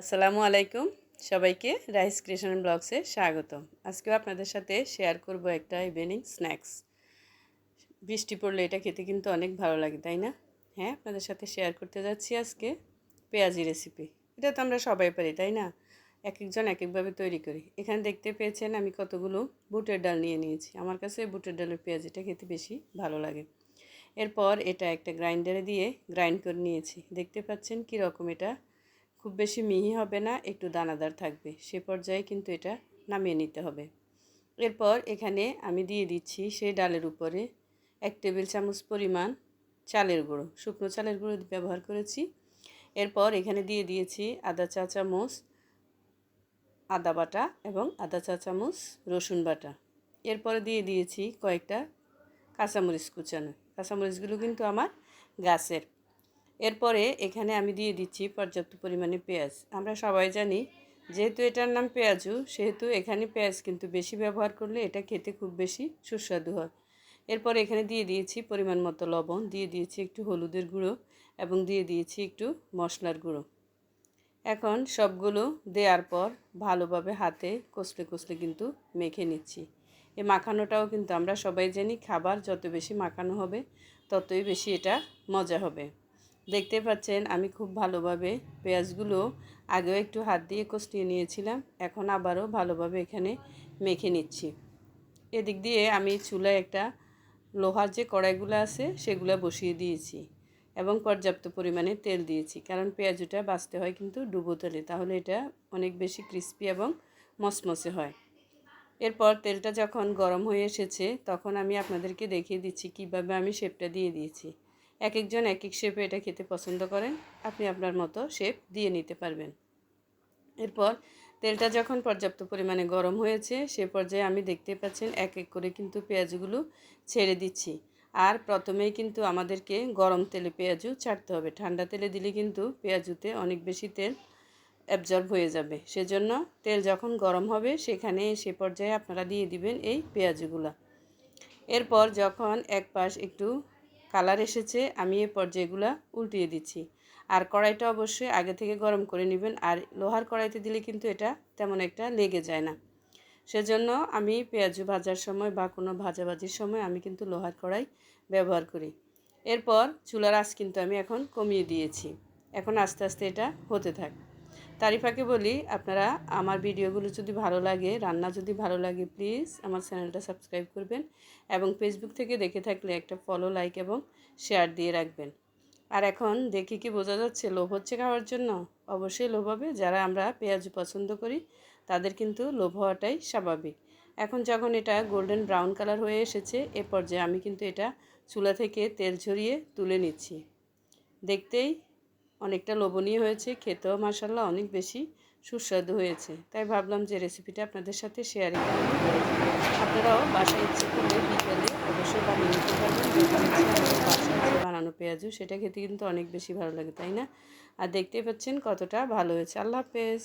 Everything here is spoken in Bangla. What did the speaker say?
আসসালামু আলাইকুম। সবাইকে রাইস ক্রিয়েশন ব্লগসে স্বাগত আজকেও আপনাদের সাথে শেয়ার করব একটা ইভিনিং স্ন্যাক্স। বৃষ্টি পড়লে এটা খেতে কিন্তু অনেক ভালো লাগে, তাই না? হ্যাঁ আপনাদের সাথে শেয়ার করতে যাচ্ছি আজকে পেঁয়াজি রেসিপি এটা তো আমরা সবাই পারি, তাই না? এক একজন এক একভাবে তৈরি করি। এখানে দেখতে পেয়েছেন আমি কতগুলো বুটের ডাল নিয়ে নিয়েছি। আমার কাছে বুটের ডালের পেঁয়াজিটা খেতে বেশি ভালো লাগে। এরপর এটা একটা গ্রাইন্ডারে দিয়ে গ্রাইন্ড করে নিয়েছি। দেখতে পাচ্ছেন কী রকম এটা? খুব বেশি মিহি হবে না, একটু দানাদার থাকবে। সে পর্যায়ে কিন্তু এটা নামিয়ে নিতে হবে। এরপর এখানে আমি দিয়ে দিচ্ছি সেই ডালের উপরে এক টেবিল চামচ পরিমাণ চালের গুঁড়ো, শুকনো চালের গুঁড়ো ব্যবহার করেছি। এরপর এখানে দিয়ে দিয়েছি আদা চা চামচ আদা বাটা এবং আদা চা চামচ রসুন বাটা। এরপরে দিয়ে দিয়েছি কয়েকটা কাঁচামরিচ কুচানো। কাঁচামরিচগুলো কিন্তু আমার গাছের এরপরে এখানে আমি দিয়ে দিচ্ছি পর্যাপ্ত পরিমাণে পেঁয়াজ। আমরা সবাই জানি যেহেতু এটার নাম পেঁয়াজু, সেহেতু এখানে পেঁয়াজ কিন্তু বেশি ব্যবহার করলে এটা খেতে খুব বেশি সুস্বাদু হয়। এরপর এখানে দিয়ে দিয়েছি পরিমাণ মতো লবণ, দিয়ে দিয়েছি একটু হলুদের গুঁড়ো এবং দিয়ে দিয়েছি একটু মশলার গুঁড়ো। এখন সবগুলো দেওয়ার পর ভালোভাবে হাতে কষলে কষলে কিন্তু মেখে নিচ্ছি। এই মাখানোটাও কিন্তু আমরা সবাই জানি খাবার যত বেশি মাখানো হবে, ততই বেশি এটা মজা হবে। দেখতে পাচ্ছেন, আমি খুব ভালোভাবে পেঁয়াজগুলো আগেও একটু হাত দিয়ে কষিয়ে নিয়েছিলাম, এখন আবারও ভালোভাবে এখানে মেখে নিচ্ছি। এদিক দিয়ে আমি চুলায় একটা লোহার যে কড়াইগুলো আছে, সেগুলো বসিয়ে দিয়েছি এবং পর্যাপ্ত পরিমাণে তেল দিয়েছি, কারণ পেঁয়াজুটা বাঁচতে হয় কিন্তু ডুবো তেলে, তাহলে এটা অনেক বেশি ক্রিস্পি এবং মসমসে হয়। এরপর তেলটা যখন গরম হয়ে এসেছে, তখন আমি আপনাদেরকে দেখিয়ে দিচ্ছি কীভাবে আমি শেপটা দিয়ে দিয়েছি। এক একজন এক এক শেপে এটা খেতে পছন্দ করেন, আপনি আপনার মতো শেপ দিয়ে নিতে পারবেন। এরপর তেলটা যখন পর্যাপ্ত পরিমাণে গরম হয়েছে, সে পর্যায়ে আমি দেখতে পাচ্ছেন এক এক করে কিন্তু পেঁয়াজগুলো ছেড়ে দিচ্ছি। আর প্রথমেই কিন্তু আমাদেরকে গরম তেলে পেঁয়াজু ছাড়তে হবে। ঠান্ডা তেলে দিলে কিন্তু পেঁয়াজুতে অনেক বেশি তেল অ্যাবজর্ব হয়ে যাবে। সেজন্য তেল যখন গরম হবে, সেখানে সে পর্যায়ে আপনারা দিয়ে দিবেন এই পেঁয়াজগুলা। এরপর যখন এক পাশ একটু কালার এসেছে, আমি এই পর্যায়গুলো উল্টিয়ে দিচ্ছি। আর কড়াইটা অবশ্যই আগে থেকে গরম করে নেবেন, আর লোহার কড়াইতে দিলে কিন্তু এটা তেমন একটা লেগে যায় না। সেজন্য আমি পেঁয়াজ ভাজার সময় বা কোনো ভাজাভাজির সময় আমি কিন্তু লোহার কড়াই ব্যবহার করি। এরপর চুলার আঁচ কিন্তু আমি এখন কমিয়ে দিয়েছি। এখন আস্তে আস্তে এটা হতে থাক। তারিফাকে বলি, আপনারা আমার ভিডিওগুলো যদি ভালো লাগে, রান্না যদি ভালো লাগে প্লিজ আমার চ্যানেলটা সাবস্ক্রাইব করবেন এবং ফেসবুক থেকে দেখে থাকলে একটা ফলো লাইক এবং শেয়ার দিয়ে রাখবেন। আর এখন দেখি কি বোঝা যাচ্ছে, লোভ হচ্ছে খাওয়ার জন্য? অবশ্যই লোভ হবে। যারা আমরা পেঁয়াজ পছন্দ করি, তাদের কিন্তু লোভ হওয়াটাই স্বাভাবিক। এখন যখন এটা গোল্ডেন ব্রাউন কালার হয়ে এসেছে, এ পর্যায়ে আমি কিন্তু এটা চুলা থেকে তেল ঝরিয়ে তুলে নিচ্ছি। দেখতেই অনেকটা লোভনীয় হয়েছে, খেতেও মাসাল্লাহ অনেক বেশি সুস্বাদু হয়েছে। তাই ভাবলাম যে রেসিপিটা আপনাদের সাথে শেয়ার করি আপনারাও বাসায় ইচ্ছে করলে বিকেলে অবশ্যই বানিয়ে নিতে পারবেন। বানানো পেঁয়াজু, সেটা খেতে কিন্তু অনেক বেশি ভালো লাগে, তাই না? আর দেখতেই পাচ্ছেন কতটা ভালো হয়েছে। আল্লাহ হাফেজ।